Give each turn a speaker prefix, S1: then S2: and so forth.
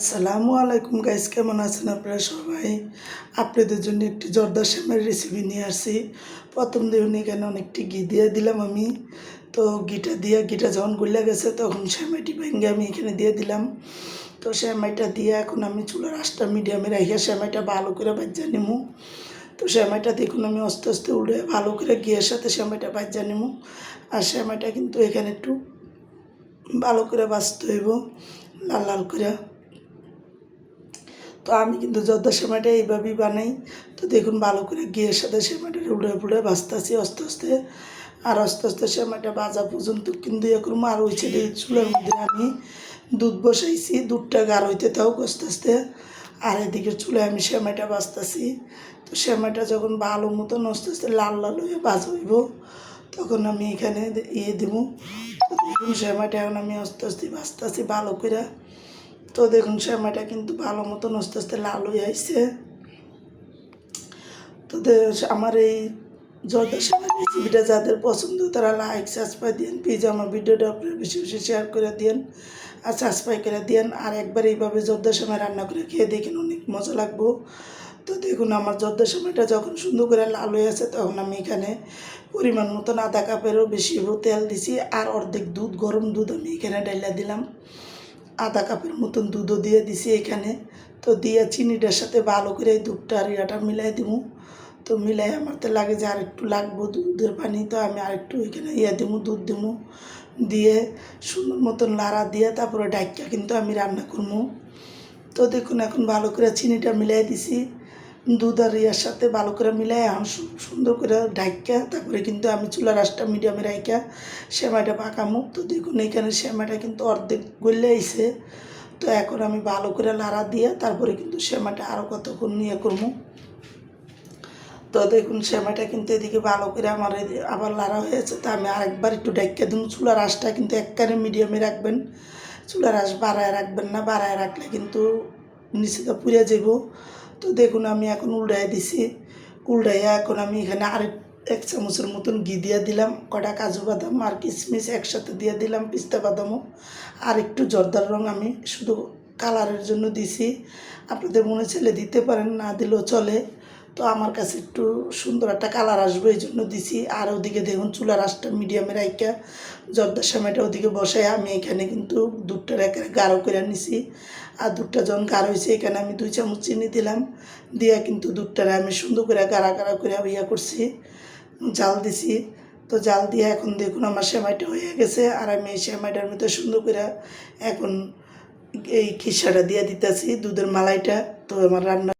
S1: আসসালামু আলাইকুম গাইস কেমন আছেন আপনারা সবাই? আপনাদের জন্য একটি জর্দা শ্যামের রেসিপি নিয়ে আসছি। প্রথম দিন এখানে অনেকটি ঘি দিয়ে দিলাম আমি। তো ঘিটা দিয়ে, ঘিটা যখন গুলে গেছে তখন শ্যামাইটি ভেঙে আমি এখানে দিয়ে দিলাম। তো শ্যামাইটা দিয়ে এখন আমি চুলার আঁচটা মিডিয়ামে রেখে শ্যামাইটা ভালো করে বাজ্যা নিমু। তো শ্যামাইটা দেখুন আমি আস্তে আস্তে উড়ে ভালো করে ঘিয়ের সাথে শ্যামাইটা বাজ্যা নিমু। আর শ্যামাইটা কিন্তু এখানে একটু ভালো করে বাঁচতে হইব, লাল লাল করে। তো আমি কিন্তু জর্দা সেমাইটা এইভাবেই বানাই। তো দেখুন ভালো করে ঘিয়ের সাথে সেমাইটা উড়ে ফুড়ে ভাজতেছি আস্তে আস্তে। আর আস্তে আস্তে সেমাইটা ভাজা পর্যন্ত কিন্তু এরকম আর ওই ছেড়ে চুলের মধ্যে আমি দুধ বসাইছি, দুধটা গাঢ় হইতে তাও আস্তে আস্তে। আর এদিকে চুলে আমি সেমাইটা বাজতেছি তো সেমাইটা যখন ভালো মতন আস্তে আস্তে লাল লাল হয়ে ভাজ হইব, তখন আমি এখানে ইয়ে দিব। সেমাইটা এখন আমি আস্তে আস্তে ভাজতেছি ভালো করে। তো দেখুন শ্যামাটা কিন্তু ভালো মতন আস্তে আস্তে লাল হয়ে আসছে। তো আমার এই জর্দা শ্যামার রেসিপিটা যাদের পছন্দ, তারা লাইক সাবস্ক্রাইব দিন প্লিজ আমার ভিডিওটা আপনারা বেশি বেশি শেয়ার করে দিন আর সাবস্ক্রাইব করে দিন আর একবার এইভাবে জর্দা শ্যামা রান্না করে খেয়ে দেখেন অনেক মজা লাগবো। তো দেখুন, আমার জর্দা সময়টা যখন সুন্দর করে লাল হয়ে আছে তখন আমি এখানে পরিমাণ মতন আধা কাপেরও বেশি তেল দিছি আর অর্ধেক দুধ, গরম দুধ আমি এখানে ডাইলা দিলাম। আধা কাপের মতন দুধও দিয়ে দিছি এখানে। তো দিয়ে চিনিটার সাথে ভালো করে দুধটা আর ইয়াটা মিলাই দিব তো মিলাই আমার তো লাগে যে আরেকটু লাগবো দুধের পানি, তো আমি আরেকটু ওইখানে ইয়ে দিব দুধ দিব দিয়ে সুন্দর মতন লাড়া দিয়ে তারপরে ডাইকা কিন্তু আমি রান্না করব তো দেখুন, এখন ভালো করে চিনিটা মিলাই দিছি। দুধ আর ইয়ার সাথে ভালো করে মিলাই এখন সুন্দর করে ঢাইকা, তারপরে কিন্তু আমি চুলা রাসটা মিডিয়ামে রাইকা সেমাইটা পাকামো তো দেখুন এখানে সেমাইটা কিন্তু অর্ধেক গলে আইছে। তো এখন আমি ভালো করে লাড়া দিয়ে তারপরে কিন্তু সেমাইটা আরও কতক্ষণ নিয়ে করব। তো দেখুন সেমাইটা কিন্তু এদিকে ভালো করে আমার আবার লাড়া হয়েছে তো আমি আরেকবার একটু ডাইকা দিন চুলা আঁশটা কিন্তু একবারে মিডিয়ামে রাখবেন। চুলার আঁশ বাড়ায় রাখবেন না। বাড়ায় রাখলে কিন্তু নিচেটা পুড়ে যাব তো দেখুন, আমি এখন উল্টাই দিছি। উল্টাইয়া এখন আমি এখানে আর এক চামচের মতন ঘি দিয়ে দিলাম, কটা কাজু বাদাম আর কিশমিশ একসাথে দিয়ে দিলাম, পিস্তা বাদামও। আর একটু জর্দার রং আমি শুধু কালারের জন্য দিছি। আপনাদের মনে ছেলে দিতে পারেন, না দিলেও চলে। তো আমার কাছে একটু সুন্দর একটা কালার আসবে, এই জন্য দিছি। আর ওদিকে দেখুন, চুলার আঁশটা মিডিয়ামে রাইকা জর্দার সময়টা ওদিকে বসাই আমি এখানে কিন্তু দুধটা রেখে গাঢ় করে নিছি। আর দুধটা যখন গাঢ় হয়েছে, এখানে আমি দুই চামচ চিনি দিলাম। দিয়া কিন্তু দুধটারে আমি সুন্দর করে গাড়া গাড়া করে ইয়া করছি, জাল দিছি। তো জাল দিয়ে এখন দেখুন আমার সেমাইটা হয়ে গেছে। আর আমি এই সেমাইটার মধ্যে সুন্দর করে এখন এই খিসাটা দিয়ে দিতেছি, দুধের মালাইটা। তো আমার রান্না